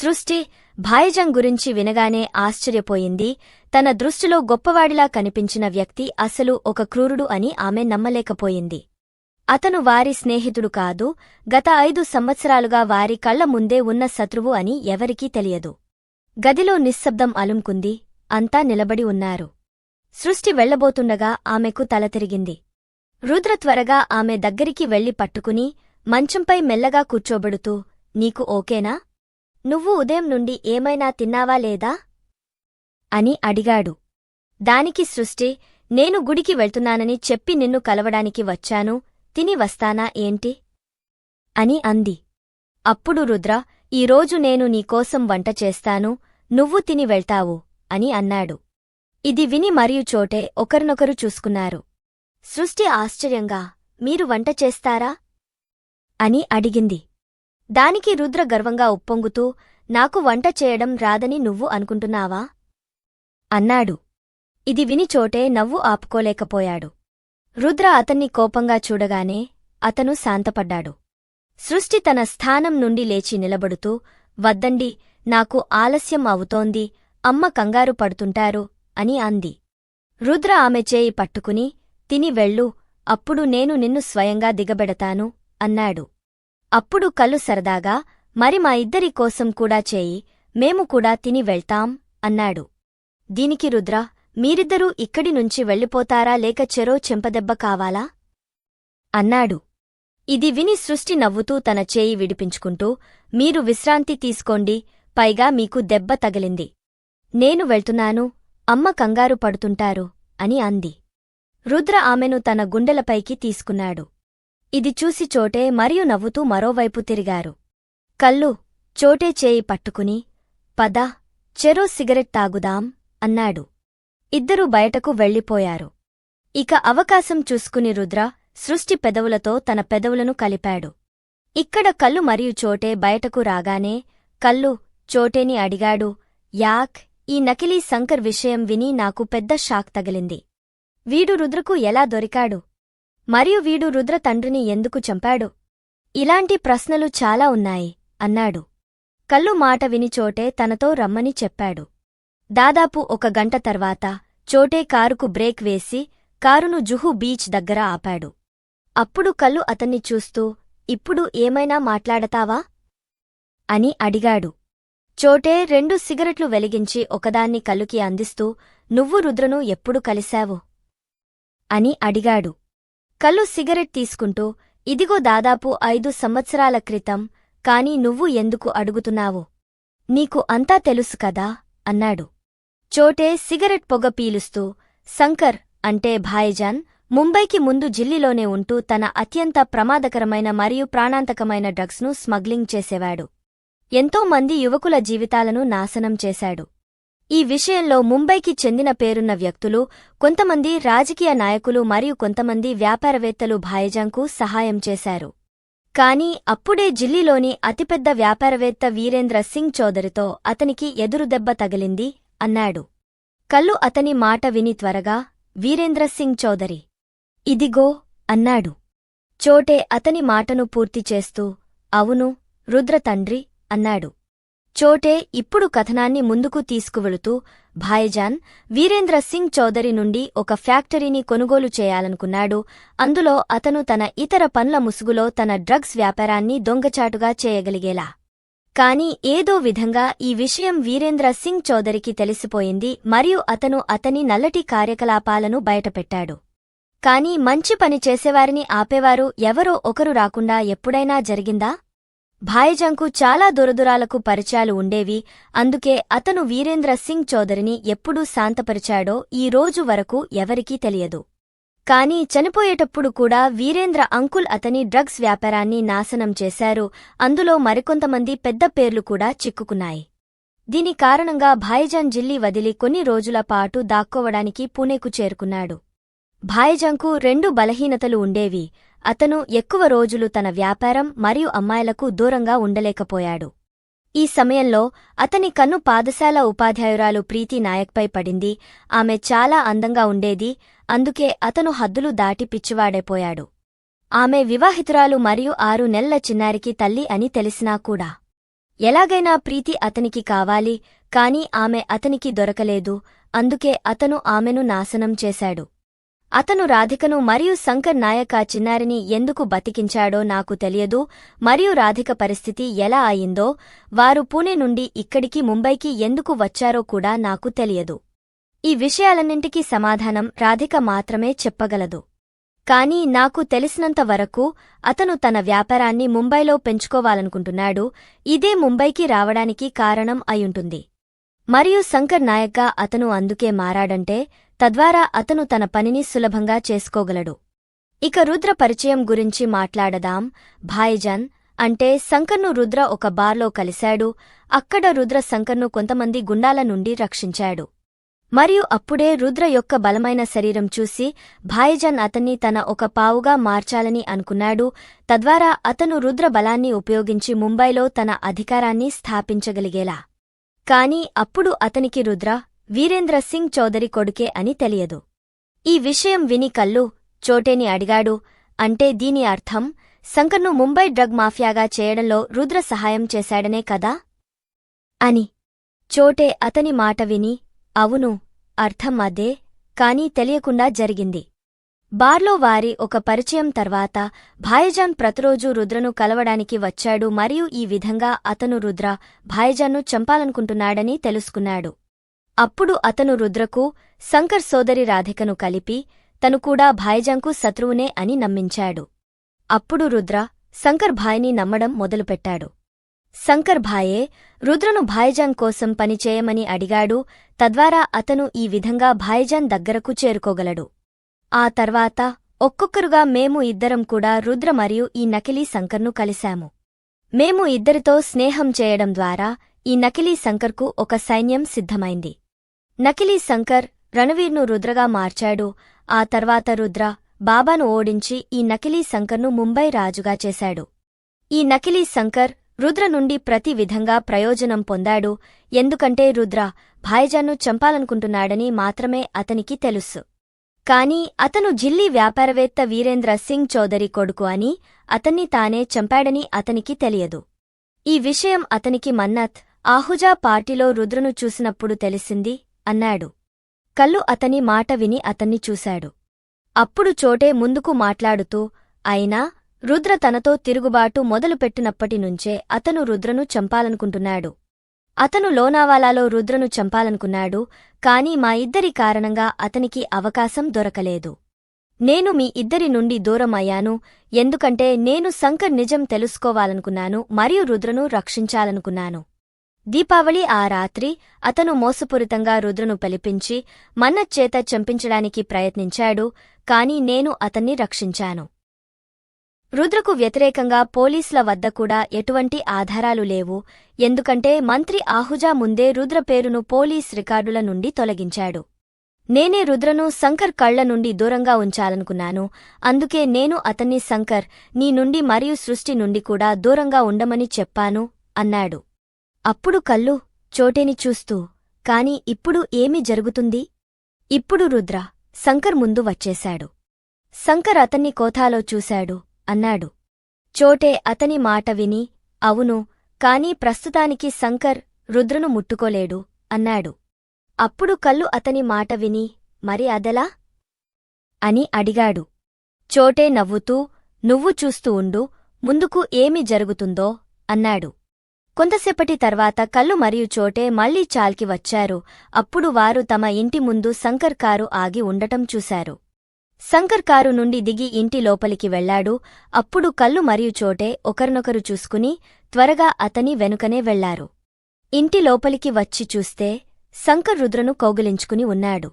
సృష్టి భాయజం గురించి వినగానే ఆశ్చర్యపోయింది. తన దృష్టిలో గొప్పవాడిలా కనిపించిన వ్యక్తి అసలు ఒక క్రూరుడు అని ఆమె నమ్మలేకపోయింది. అతను వారి స్నేహితుడు కాదు గత ఐదు సంవత్సరాలుగా వారి కళ్ళ ముందే ఉన్న శత్రువు అని ఎవరికీ తెలియదు. గదిలో నిశ్శబ్దం అలుంకుంది అంతా నిలబడి ఉన్నారు. సృష్టి వెళ్ళబోతుండగా ఆమెకు తల తిరిగింది. రుద్ర త్వరగా ఆమె దగ్గరికి వెళ్ళి పట్టుకుని మంచంపై మెల్లగా కూర్చోబెడుతూ నీకు ఓకేనా? నువ్వు ఉదయం నుండి ఏమైనా తిన్నావా లేదా? అని అడిగాడు. దానికి సృష్టి నేను గుడికి వెళ్తున్నానని చెప్పి నిన్ను కలవడానికి వచ్చాను తిని వస్తానా ఏంటి? అని అంది. అప్పుడు రుద్ర ఈరోజు నేను నీకోసం వంట చేస్తాను నువ్వు తిని వెళ్తావు అని అన్నాడు. ఇది విని మరియు చోటే ఒకరినొకరు చూసుకున్నారు. సృష్టి ఆశ్చర్యంగా మీరు వంట చేస్తారా? అని అడిగింది. దానికి రుద్ర గర్వంగా ఉప్పొంగుతూ నాకు వంట చేయడం రాదని నువ్వు అనుకుంటున్నావా? అన్నాడు. ఇది విని చోటే నవ్వు ఆపుకోలేకపోయాడు. రుద్ర అతన్ని కోపంగా చూడగానే అతను శాంతపడ్డాడు. సృష్టి తన స్థానం నుండి లేచి నిలబడుతూ వద్దండి నాకు ఆలస్యం అవుతోంది అమ్మ కంగారు పడుతుంటారు అని అంది. రుద్ర ఆమె చేయి పట్టుకుని తిని వెళ్ళు అప్పుడు నేను నిన్ను స్వయంగా దిగబెడతాను అన్నాడు. అప్పుడు కళ్ళు సరదాగా మరి మా ఇద్దరి కోసం కూడా చేయి మేము కూడా తిని వెళ్తాం అన్నాడు. దీనికి రుద్ర మీరిద్దరూ ఇక్కడి నుంచి వెళ్ళిపోతారా లేక చెరో చెంపదెబ్బ కావాలా? అన్నాడు. ఇది విని సృష్టి నవ్వుతూ తన చేయి విడిపించుకుంటూ మీరు విశ్రాంతి తీసుకోండి పైగా మీకు దెబ్బ తగిలింది. నేను వెళ్తున్నాను అమ్మ కంగారు పడుతుంటారు అని అంది. రుద్ర ఆమెను తన గుండెలపైకి తీసుకున్నాడు. ఇది చూసి చోటే మరియు నవ్వుతూ మరోవైపు తిరిగారు. కళ్ళు చోటే చేయి పట్టుకుని పద చెరో సిగరెట్ తాగుదాం అన్నాడు. ఇద్దరూ బయటకు వెళ్ళిపోయారు. ఇక అవకాశం చూసుకుని రుద్ర సృష్టి పెదవులతో తన పెదవులను కలిపాడు. ఇక్కడ కళ్ళు మరియు చోటే బయటకు రాగానే కళ్ళు చోటేని అడిగాడు యాక్ ఈ నకిలీ శంకర్ విషయం విని నాకు పెద్ద షాక్ తగిలింది. వీడు రుద్రకు ఎలా దొరికాడు? మరియు వీడు రుద్ర తండ్రిని ఎందుకు చంపాడు? ఇలాంటి ప్రశ్నలు చాలా ఉన్నాయి అన్నాడు. కళ్ళు మాట విని చోటే తనతో రమ్మని చెప్పాడు. దాదాపు ఒక గంట తర్వాత చోటే కారుకు బ్రేక్ వేసి కారును జుహు బీచ్ దగ్గర ఆపాడు. అప్పుడు కళ్ళు అతన్ని చూస్తూ ఇప్పుడు ఏమైనా మాట్లాడతావా? అని అడిగాడు. చోటే రెండు సిగరెట్లు వెలిగించి ఒకదాన్ని కళ్ళుకి అందిస్తూ నువ్వు రుద్రను ఎప్పుడు కలిశావు? అని అడిగాడు. కళ్ళు సిగరెట్ తీసుకుంటూ ఇదిగో దాదాపు ఐదు సంవత్సరాల క్రితం కాని నువ్వు ఎందుకు అడుగుతున్నావు? నీకు అంతా తెలుసు కదా అన్నాడు. చోటే సిగరెట్ పొగ పీలుస్తూ శంకర్ అంటే భాయిజాన్ ముంబైకి ముందు జిల్లీలోనే ఉంటూ తన అత్యంత ప్రమాదకరమైన మరియు ప్రాణాంతకమైన డ్రగ్స్ను స్మగ్లింగ్ చేసేవాడు. ఎంతోమంది యువకుల జీవితాలను నాశనం చేశాడు. ఈ విషయంలో ముంబైకి చెందిన పేరున్న వ్యక్తులు కొంతమంది రాజకీయ నాయకులు మరియు కొంతమంది వ్యాపారవేత్తలు భాయజాంకు సహాయం చేశారు. కాని అప్పుడే జిల్లీలోని అతిపెద్ద వ్యాపారవేత్త వీరేంద్ర సింగ్ చౌదరితో అతనికి ఎదురుదెబ్బ తగిలింది అన్నాడు. కళ్ళు అతని మాట విని త్వరగా వీరేంద్ర సింగ్ చౌదరి ఇదిగో అన్నాడు. చోటే అతని మాటను పూర్తి చేస్తూ అవును రుద్ర తండ్రి అన్నాడు. చోటే ఇప్పుడు కథనాన్ని ముందుకు తీసుకువెళుతూ భాయ్జాన్ వీరేంద్ర సింగ్ చౌదరి నుండి ఒక ఫ్యాక్టరీని కొనుగోలు చేయాలనుకున్నాడు. అందులో అతను తన ఇతర పనుల ముసుగులో తన డ్రగ్స్ వ్యాపారాన్ని దొంగచాటుగా చేయగలిగేలా. కాని ఏదో విధంగా ఈ విషయం వీరేంద్ర సింగ్ చౌదరికి తెలిసిపోయింది మరియు అతను అతని నల్లటి కార్యకలాపాలను బయటపెట్టాడు. కాని మంచి పని చేసేవారిని ఆపేవారు ఎవరో ఒకరు రాకుండా ఎప్పుడైనా జరిగిందా? భాయిజంకు చాలా దురదురాలకు పరిచయాలు ఉండేవి. అందుకే అతను వీరేంద్ర సింగ్ చౌదరిని ఎప్పుడూ శాంతపరిచాడో ఈ రోజు వరకు ఎవరికీ తెలియదు. కాని చనిపోయేటప్పుడు కూడా వీరేంద్ర అంకుల్ అతని డ్రగ్స్ వ్యాపారాన్ని నాశనం చేశారు. అందులో మరికొంతమంది పెద్ద పేర్లు కూడా చిక్కుకున్నాయి. దీని కారణంగా భాయిజాన్ జిల్లి వదిలి కొన్ని రోజుల పాటు దాక్కోవడానికి పూణేకు చేరుకున్నాడు. భాయిజంకు రెండు బలహీనతలు ఉండేవి. అతను ఎక్కువ రోజులు తన వ్యాపారం మరియు అమ్మాయిలకు దూరంగా ఉండలేకపోయాడు. ఈ సమయంలో అతని కన్ను పాదశాల ఉపాధ్యాయురాలు ప్రీతి నాయక్పై పడింది. ఆమె చాలా అందంగా ఉండేది. అందుకే అతను హద్దులు దాటి పిచ్చివాడైపోయాడు. ఆమె వివాహితురాలు మరియు ఆరు నెలల చిన్నారికి తల్లి అని తెలిసినా కూడా. ఎలాగైనా ప్రీతి అతనికి కావాలి కాని ఆమె అతనికి దొరకలేదు. అందుకే అతను ఆమెను నాశనం చేశాడు. అతను రాధికను మరియు శంకర్ నాయక చిన్నారిని ఎందుకు బతికించాడో నాకు తెలియదు. మరియు రాధిక పరిస్థితి ఎలా అయిందో వారు పూణే నుండి ఇక్కడికి ముంబైకి ఎందుకు వచ్చారో కూడా నాకు తెలియదు. ఈ విషయాలన్నింటికీ సమాధానం రాధిక మాత్రమే చెప్పగలదు. కానీ నాకు తెలిసినంత వరకు అతను తన వ్యాపారాన్ని ముంబైలో పెంచుకోవాలనుకుంటున్నాడు. ఇదే ముంబైకి రావడానికి కారణం అయుంటుంది మరియు శంకర్ నాయక్గా అతను అందుకే మారాడంటే తద్వారా అతను తన పనిని సులభంగా చేసుకోగలడు. ఇక రుద్ర పరిచయం గురించి మాట్లాడదాం. భాయిజాన్ అంటే శంకర్ను రుద్ర ఒక బార్లో కలిశాడు. అక్కడ రుద్ర శంకర్ను కొంతమంది గుండాల నుండి రక్షించాడు. మరియు అప్పుడే రుద్ర యొక్క బలమైన శరీరం చూసి భాయిజాన్ అతన్ని తన ఒక పావుగా మార్చాలని అనుకున్నాడు. తద్వారా అతను రుద్ర బలాన్ని ఉపయోగించి ముంబైలో తన అధికారాన్ని స్థాపించగలిగేలా. కాని అప్పుడు అతనికి రుద్ర వీరేంద్ర సింగ్ చౌదరి కొడుకే అని తెలియదు. ఈ విషయం విని కల్లు చోటేని అడిగాడు అంటే దీని అర్థం శంకర్ను ముంబై డ్రగ్ మాఫియాగా చేయడంలో రుద్ర సహాయం చేశాడనే కదా? అని. చోటే అతని మాట విని అవును అర్థం అదే కాని తెలియకుండా జరిగింది. బార్లో వారి ఒక పరిచయం తర్వాత భాయజాన్ ప్రతిరోజూ రుద్రను కలవడానికి వచ్చాడు మరియు ఈ విధంగా అతను రుద్ర భాయజాన్ను చంపాలనుకుంటున్నాడని తెలుసుకున్నాడు. అప్పుడు అతను రుద్రకు శంకర్ సోదరి రాధికను కలిపి తను కూడా భాయజాన్కు శత్రువునే అని నమ్మించాడు. అప్పుడు రుద్ర శంకర్ భాయ్ని నమ్మడం మొదలుపెట్టాడు. శంకర్ భాయే రుద్రను భాయిజాన్ కోసం పనిచేయమని అడిగాడు తద్వారా అతను ఈ విధంగా భాయిజాన్ దగ్గరకు చేరుకోగలడు. ఆ తర్వాత ఒక్కొక్కరుగా మేము ఇద్దరం కూడా రుద్ర మరియు ఈ నకిలీ శంకర్ను కలిశాము. మేము ఇద్దరితో స్నేహం చేయడం ద్వారా ఈ నకిలీ శంకర్కు ఒక సైన్యం సిద్ధమైంది. నకిలీ శంకర్ రణవీర్ను రుద్రగా మార్చాడు. ఆ తర్వాత రుద్ర బాబాను ఓడించి ఈ నకిలీ శంకర్ను ముంబై రాజుగా చేశాడు. ఈ నకిలీ శంకర్ రుద్ర నుండి ప్రతి విధంగా ప్రయోజనం పొందాడు. ఎందుకంటే రుద్ర భాయిజాన్ను చంపాలనుకుంటున్నాడని మాత్రమే అతనికి తెలుసు. కాని అతను జిల్లీ వ్యాపారవేత్త వీరేంద్ర సింగ్ చౌదరి కొడుకు అని అతన్ని తానే చంపాడని అతనికి తెలియదు. ఈ విషయం అతనికి మన్నత్ ఆహుజా పార్టీలో రుద్రను చూసినప్పుడు తెలిసింది అన్నాడు. కళ్ళు అతని మాట విని అతన్ని చూశాడు. అప్పుడు చోటే ముందుకు మాట్లాడుతూ అయినా రుద్ర తనతో తిరుగుబాటు మొదలుపెట్టినప్పటినుంచే అతను రుద్రను చంపాలనుకుంటున్నాడు. అతను లోనావాలాలో రుద్రను చంపాలనుకున్నాడు కాని మా ఇద్దరి కారణంగా అతనికి అవకాశం దొరకలేదు. నేను మీ ఇద్దరి నుండి దూరం అయ్యాను ఎందుకంటే నేను శంకర్ నిజం తెలుసుకోవాలనుకున్నాను మరియు రుద్రను రక్షించాలనుకున్నాను. దీపావళి ఆ రాత్రి అతను మోసపూరితంగా రుద్రను పిలిపించి మన్నచ్చేత చంపించడానికి ప్రయత్నించాడు కాని నేను అతన్ని రక్షించాను. రుద్రకు వ్యతిరేకంగా పోలీసుల వద్ద కూడా ఎటువంటి ఆధారాలు లేవు ఎందుకంటే మంత్రి ఆహుజా ముందే రుద్ర పేరును పోలీస్ రికార్డుల నుండి తొలగించాడు. నేనే రుద్రను శంకర్ కళ్ళ నుండి దూరంగా ఉంచాలనుకున్నాను అందుకే నేను అతన్ని శంకర్ నీ నుండి మరియు సృష్టి నుండి కూడా దూరంగా ఉండమని చెప్పాను అన్నాడు. అప్పుడు కళ్ళు చోటేని చూస్తూ కాని ఇప్పుడు ఏమి జరుగుతుంది ఇప్పుడు రుద్ర శంకర్ ముందు వచ్చేశాడు. శంకర్ అతన్ని కోథాలో చూశాడు అన్నాడు. చోటే అతని మాట విని అవును కాని ప్రస్తుతానికి శంకర్ రుద్రను ముట్టుకోలేడు అన్నాడు. అప్పుడు కళ్ళు అతని మాట విని మరి అదెలా అని అడిగాడు. చోటే నవ్వుతూ నువ్వు చూస్తూ ఉండు ముందుకు ఏమి జరుగుతుందో అన్నాడు. కొంతసేపటి తర్వాత కళ్ళు మరియు చోటే మళ్ళీ చాల్కి వచ్చారు. అప్పుడు వారు తమ ఇంటి ముందు శంకర్ కారు ఆగి ఉండటం చూశారు. శంకర్ కారు నుండి దిగి ఇంటి లోపలికి వెళ్ళాడు అప్పుడు కళ్ళు మరియు చోటే ఒకరినొకరు చూసుకుని త్వరగా అతని వెనుకనే వెళ్ళారు. ఇంటి లోపలికి వచ్చి చూస్తే శంకర్ రుద్రను కౌగిలించుకుని ఉన్నాడు.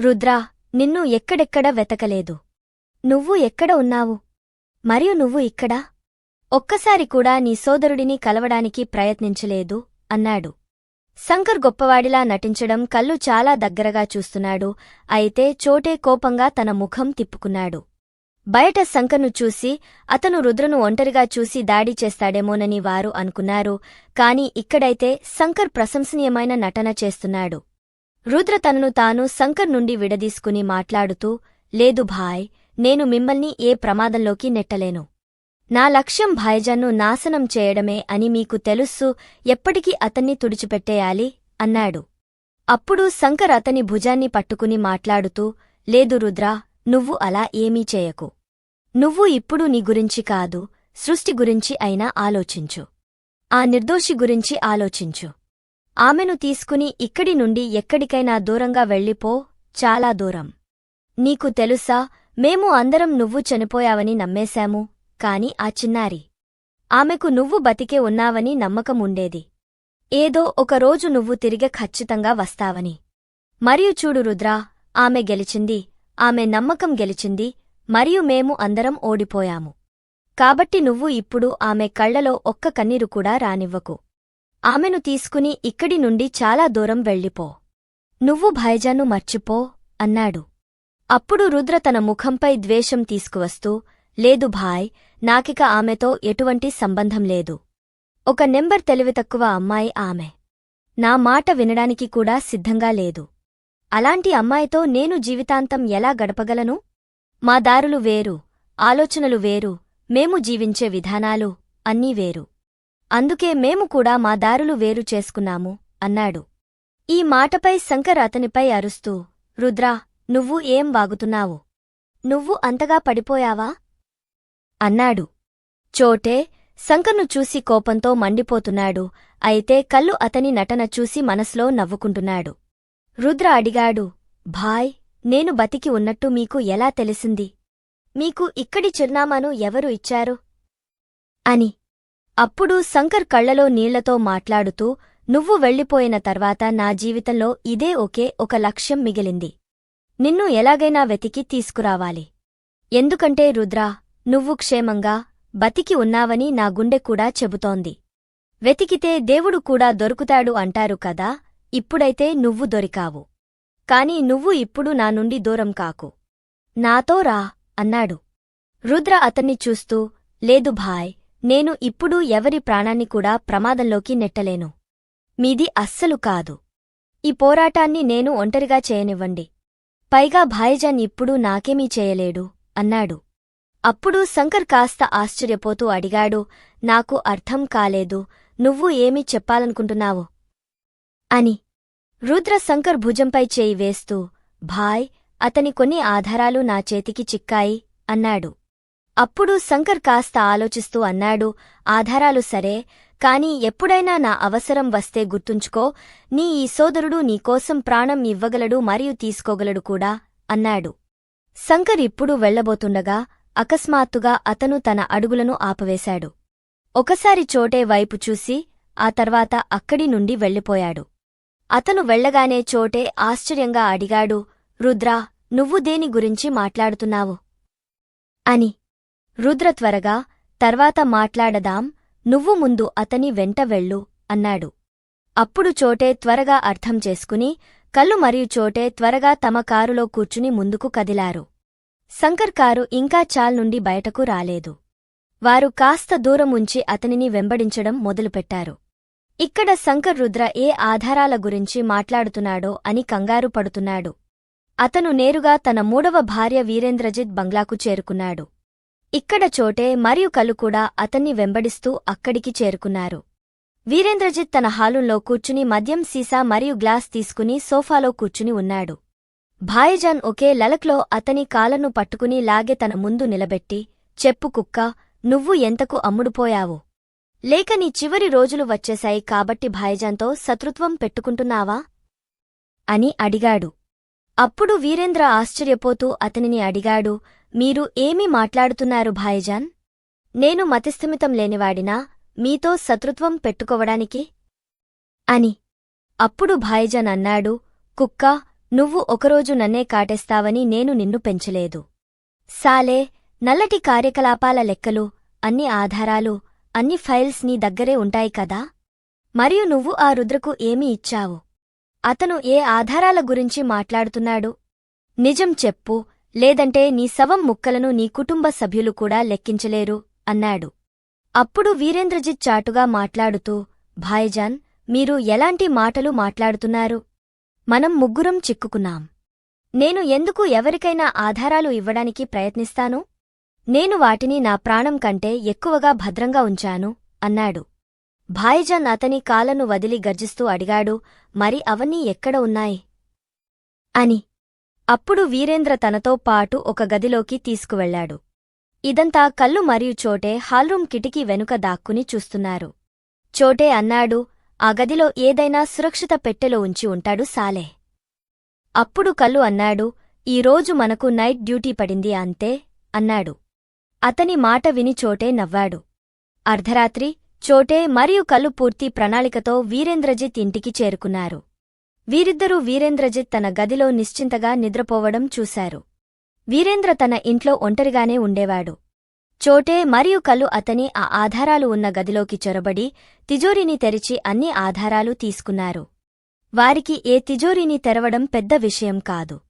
రుద్రా నిన్ను ఎక్కడెక్కడ వెతకలేదు? నువ్వు ఎక్కడ ఉన్నావు? మరియు నువ్వు ఇక్కడా? ఒక్కసారి కూడా నీ సోదరుడిని కలవడానికి ప్రయత్నించలేదు అన్నాడు. శంకర్ గొప్పవాడిలా నటించడం కళ్ళు చాలా దగ్గరగా చూస్తున్నాడు అయితే చోటే కోపంగా తన ముఖం తిప్పుకున్నాడు. బయట శంకర్ను చూసి అతను రుద్రను ఒంటరిగా చూసి దాడి చేస్తాడేమోనని వారు అనుకున్నారు కాని ఇక్కడైతే శంకర్ ప్రశంసనీయమైన నటన చేస్తున్నాడు. రుద్ర తనను తాను శంకర్ నుండి విడదీసుకుని మాట్లాడుతూ లేదు భాయ్ నేను మిమ్మల్ని ఏ ప్రమాదంలోకి నెట్టలేను. నా లక్ష్యం భాయజన్ను నాశనం చేయడమే అని మీకు తెలుస్సు ఎప్పటికీ అతన్ని తుడిచిపెట్టేయాలి అన్నాడు. అప్పుడు శంకర్ అతని భుజాన్ని పట్టుకుని మాట్లాడుతూ లేదు రుద్రా నువ్వు అలా ఏమీ చేయకు. నువ్వు ఇప్పుడు నీ గురించి కాదు సృష్టి గురించి అయినా ఆలోచించు. ఆ నిర్దోషి గురించి ఆలోచించు. ఆమెను తీసుకుని ఇక్కడి నుండి ఎక్కడికైనా దూరంగా వెళ్ళిపో చాలా దూరం. నీకు తెలుసా మేము అందరం నువ్వు చనిపోయావని నమ్మేశాము కాని ఆ చిన్నారి. ఆమెకు నువ్వు బతికే ఉన్నావని నమ్మకముండేది. ఏదో ఒకరోజు నువ్వు తిరిగి ఖచ్చితంగా వస్తావని. మరియు చూడు రుద్రా ఆమె గెలిచింది ఆమె నమ్మకం గెలిచింది మరియు మేము అందరం ఓడిపోయాము. కాబట్టి నువ్వు ఇప్పుడు ఆమె కళ్ళలో ఒక్క కన్నీరు కూడా రానివ్వకు. ఆమెను తీసుకుని ఇక్కడి నుండి చాలా దూరం వెళ్ళిపో. నువ్వు భయజాను మర్చిపో అన్నాడు. అప్పుడు రుద్ర తన ముఖంపై ద్వేషం తీసుకువస్తూ లేదు భాయ్ నాకిక ఆమెతో ఎటువంటి సంబంధం లేదు. ఒక నెంబర్ తెలివితక్కువ అమ్మాయి ఆమె. నా మాట వినడానికి కూడా సిద్ధంగా లేదు. అలాంటి అమ్మాయితో నేను జీవితాంతం ఎలా గడపగలను? మా దారులు వేరు ఆలోచనలు వేరు మేము జీవించే విధానాలు అన్నీ వేరు. అందుకే మేము కూడా మా దారులు వేరు చేసుకున్నాము అన్నాడు. ఈ మాటపై శంకర్ అతనిపై అరుస్తూ రుద్రా నువ్వు ఏం వాగుతున్నావు? నువ్వు అంతగా పడిపోయావా? అన్నాడు. చోటే శంకర్ను చూసి కోపంతో మండిపోతున్నాడు. అయితే కళ్ళు అతని నటన చూసి మనసులో నవ్వుకుంటున్నాడు. రుద్ర అడిగాడు భాయ్ నేను బతికి ఉన్నట్టు మీకు ఎలా తెలిసింది? మీకు ఇక్కడి చిరునామాను ఎవరు ఇచ్చారు అని. అప్పుడు శంకర్ కళ్ళలో నీళ్ళతో మాట్లాడుతూ నువ్వు వెళ్ళిపోయిన తర్వాత నా జీవితంలో ఇదే ఒకే ఒక లక్ష్యం మిగిలింది. నిన్ను ఎలాగైనా వెతికి తీసుకురావాలి. ఎందుకంటే రుద్రా నువ్వు క్షేమంగా బతికి ఉన్నావని నా గుండె కూడా చెబుతోంది. వెతికితే దేవుడు కూడా దొరుకుతాడు అంటారు కదా ఇప్పుడైతే నువ్వు దొరికావు. కాని నువ్వు ఇప్పుడు నా నుండి దూరం కాకు. నాతో రా అన్నాడు. రుద్ర అతన్ని చూస్తూ లేదు భాయ్ నేను ఇప్పుడు ఎవరి ప్రాణాన్ని కూడా ప్రమాదంలోకి నెట్టలేను. మీది అస్సలు కాదు. ఈ పోరాటాన్ని నేను ఒంటరిగా చేయనివ్వండి. పైగా భాయిజాన్ ఇప్పుడు నాకేమీ చేయలేడు అన్నాడు. అప్పుడు శంకర్ కాస్త ఆశ్చర్యపోతూ అడిగాడు నాకు అర్థం కాలేదు. నువ్వు ఏమీ చెప్పాలనుకుంటున్నావు? అని. రుద్ర శంకర్ భుజంపై చేయి వేస్తూ భాయ్ అతని కొన్ని ఆధారాలు నా చేతికి చిక్కాయి అన్నాడు. అప్పుడు శంకర్ కాస్త ఆలోచిస్తూ అన్నాడు ఆధారాలు సరే కాని ఎప్పుడైనా నా అవసరం వస్తే గుర్తుంచుకో నీ ఈ సోదరుడు నీకోసం ప్రాణం ఇవ్వగలడు మరియు తీసుకోగలడు కూడా అన్నాడు. శంకర్ ఇప్పుడు వెళ్ళబోతుండగా అకస్మాత్తుగా అతను తన అడుగులను ఆపవేశాడు. ఒకసారి చోటే వైపు చూసి ఆ తర్వాత అక్కడి నుండి వెళ్ళిపోయాడు. అతను వెళ్ళగానే చోటే ఆశ్చర్యంగా అడిగాడు రుద్రా నువ్వు దేని గురించి మాట్లాడుతున్నావు? అని. రుద్ర త్వరగా తర్వాత మాట్లాడదాం నువ్వు ముందు అతని వెంట వెళ్ళు అన్నాడు. అప్పుడు చోటే త్వరగా అర్థం చేసుకుని కళ్ళు మరియు చోటే త్వరగా తమ కారులో కూర్చుని ముందుకు కదిలారు. శంకర్ కారు ఇంకా చాల్ నుండి బయటకు రాలేదు. వారు కాస్త దూరం ఉంచి అతనిని వెంబడించడం మొదలుపెట్టారు. ఇక్కడ శంకర్ రుద్ర ఏ ఆధారాల గురించి మాట్లాడుతున్నాడో అని కంగారు పడుతున్నాడు. అతను నేరుగా తన మూడవ భార్య వీరేంద్రజిత్ బంగ్లాకు చేరుకున్నాడు. ఇక్కడ చోటే మరియు కలు కూడా అతన్ని వెంబడిస్తూ అక్కడికి చేరుకున్నారు. వీరేంద్రజిత్ తన హాలుల్లో కూర్చుని మద్యం సీసా మరియు గ్లాస్ తీసుకుని సోఫాలో కూర్చుని ఉన్నాడు. భాయిజాన్ ఒకే లలక్లో అతని కాలను పట్టుకుని లాగే తన ముందు నిలబెట్టి చెప్పు కుక్క నువ్వు ఎంతకు అమ్ముడుపోయావు? లేక నీ చివరి రోజులు వచ్చేశాయి కాబట్టి భాయిజాన్తో శత్రుత్వం పెట్టుకుంటున్నావా? అని అడిగాడు. అప్పుడు వీరేంద్ర ఆశ్చర్యపోతూ అతనిని అడిగాడు మీరు ఏమి మాట్లాడుతున్నారు భాయిజాన్? నేను మతిస్థిమితం లేనివాడినా మీతో శత్రుత్వం పెట్టుకోవడానికి? అని. అప్పుడు భాయిజాన్ అన్నాడు కుక్క నువ్వు ఒకరోజు నన్నే కాటేస్తావని నేను నిన్ను పెంచలేదు. సాలే నల్లటి కార్యకలాపాల లెక్కలు అన్ని ఆధారాలు అన్ని ఫైల్స్ నీ దగ్గరే ఉంటాయి కదా? మరియు నువ్వు ఆ రుద్రకు ఏమి ఇచ్చావు? అతను ఏ ఆధారాల గురించి మాట్లాడుతున్నాడు? నిజం చెప్పు లేదంటే నీ శవం ముక్కలను నీ కుటుంబ సభ్యులు కూడా లెక్కించలేరు అన్నాడు. అప్పుడు వీరేంద్రజిత్ చాటుగా మాట్లాడుతూ భాయ్జాన్ మీరు ఎలాంటి మాటలు మాట్లాడుతున్నారు? మనం ముగ్గురం చిక్కుకున్నాం. నేను ఎందుకు ఎవరికైనా ఆధారాలు ఇవ్వడానికి ప్రయత్నిస్తాను? నేను వాటిని నా ప్రాణం కంటే ఎక్కువగా భద్రంగా ఉంచాను అన్నాడు. భాయిజాన్ అతని కాలను వదిలి గర్జిస్తూ అడిగాడు మరి అవన్నీ ఎక్కడ ఉన్నాయి అని. అప్పుడు వీరేంద్ర తనతో పాటు ఒక గదిలోకి తీసుకువెళ్ళాడు ఇదంతా కళ్ళు మరియు చోటే హాల్రూమ్ కిటికీ వెనుక దాక్కుని చూస్తున్నారు. చోటే అన్నాడు ఆ గదిలో ఏదైనా సురక్షిత పెట్టెలో ఉంచి ఉంటాడు సాలే. అప్పుడు కల్లు అన్నాడు ఈరోజు మనకు నైట్ డ్యూటీ పడింది అంతే అన్నాడు. అతని మాట విని చోటే నవ్వాడు. అర్ధరాత్రి చోటే మరియు కల్లు పూర్తి ప్రణాళికతో వీరేంద్రజిత్ ఇంటికి చేరుకున్నారు. వీరిద్దరూ వీరేంద్రజిత్ తన గదిలో నిశ్చింతగా నిద్రపోవడం చూశారు. వీరేంద్ర తన ఇంట్లో ఒంటరిగానే ఉండేవాడు. చోటే మరియు కలు అతని ఆ ఆధారాలు ఉన్న గదిలోకి చొరబడి తిజోరీని తెరిచి అన్ని ఆధారాలు తీసుకున్నారు. వారికి ఏ తిజోరీని తెరవడం పెద్ద విషయం కాదు.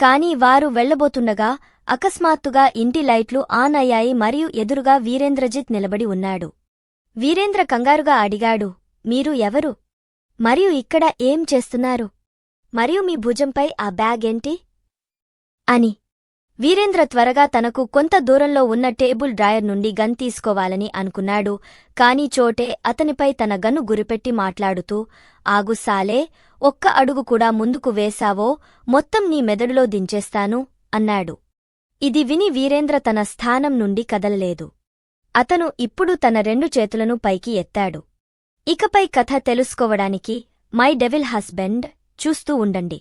కాని వారు వెళ్ళబోతుండగా అకస్మాత్తుగా ఇంటి లైట్లు ఆన్ అయ్యాయి మరియు ఎదురుగా వీరేంద్రజిత్ నిలబడి ఉన్నాడు. వీరేంద్ర కంగారుగా అడిగాడు మీరు ఎవరు? మరియు ఇక్కడ ఏం చేస్తున్నారు? మరియు మీ భుజంపై ఆ బ్యాగ్ ఏంటి అని. వీరేంద్ర త్వరగా తనకు కొంత దూరంలో ఉన్న టేబుల్ డ్రాయర్ నుండి గన్ తీసుకోవాలని అనుకున్నాడు. కాని చోటే అతనిపై తన గన్ను గురిపెట్టి మాట్లాడుతూ ఆగు సాలే ఒక్క అడుగు కూడా ముందుకు వేశావో మొత్తం నీ మెదడులో దించేస్తాను అన్నాడు. ఇది విని వీరేంద్ర తన స్థానం నుండి కదలలేదు. అతను ఇప్పుడు తన రెండు చేతులను పైకి ఎత్తాడు. ఇకపై కథ తెలుసుకోవడానికి మై డెవిల్ హస్బెండ్ చూస్తూ ఉండండి.